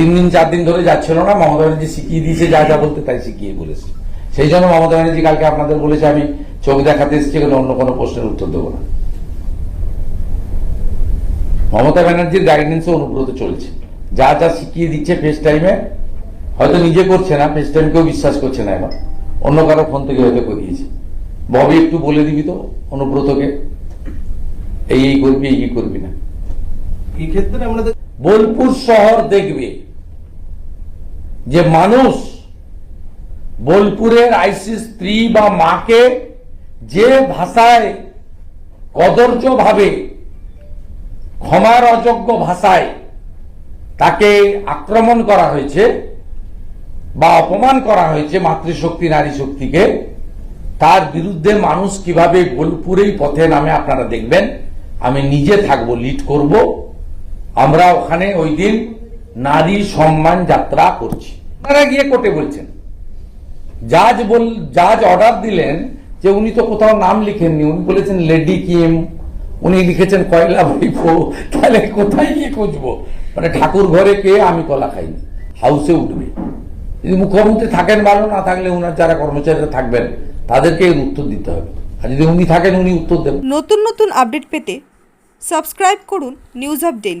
তিন দিন চার দিন ধরে যাচ্ছিল না। মমতা ব্যানার্জি শিখিয়ে দিয়েছে যা যা বলতে তাই শিখিয়ে বলেছে। সেই জন্য মমতা ব্যানার্জি কালকে আপনাদের বলেছে আমি চোখ দেখাতে এসেছি এখানে অন্য কোনো প্রশ্নের উত্তর দেবো না। মমতা ব্যানার্জির গাইডেন্সে অনুব্রত চলছে। যা যা শিখিয়ে দিচ্ছে ফেস টাইমে হয়তো নিজে করছে না ফেস টাইম কেউ বিশ্বাস করছে না এবার। অন্য কারও ফোন থেকে হয়তো করিয়েছে। ববি একটু বলে দিবি তো অনুব্রতকে। এই এই করবি এই করবি না। এই ক্ষেত্রে আমরা দেখ- বোলপুর শহর দেখবে। যে মানুষ বোলপুরের আইসি স্ত্রী বা মাকে যে ভাষায় কদর্য ভাবে ক্ষমার অযোগ্য ভাষায় তাকে আক্রমণ করা হয়েছে বা অপমান করা হয়েছে মাতৃশক্তি নারী শক্তিকে তার বিরুদ্ধে মানুষ কীভাবে বোলপুরেই পথে নামে আপনারা দেখবেন। আমি নিজে থাকব লিড করব। আমরা ওখানে ওই দিন নারী সম্মান যাত্রা করছি। আপনারা গিয়ে কোর্টে বলছেন, জাজ বল, জাজ অর্ডার দিলেন যে উনি তো কোথাও নাম লিখেননি। উনি বলেছেন লেডি কিম, উনি লিখেছেন কয়লা ভাইপো তাহলে কোথায় গিয়ে খুঁজবো? মানে ঠাকুর ঘরে কে আমি কলা খাইনি। হাউসে উঠবে। যদি মুখ্যমন্ত্রী থাকেন ভালো, না থাকলে ওনার যারা কর্মচারীরা থাকবেন, তাদেরকে উত্তর দিতে হবে। আর যদি উনি থাকেন, উনি উত্তর দেবেন। নতুন নতুন আপডেট পেতে সাবস্ক্রাইব করুন নিউজ আপ ডেলি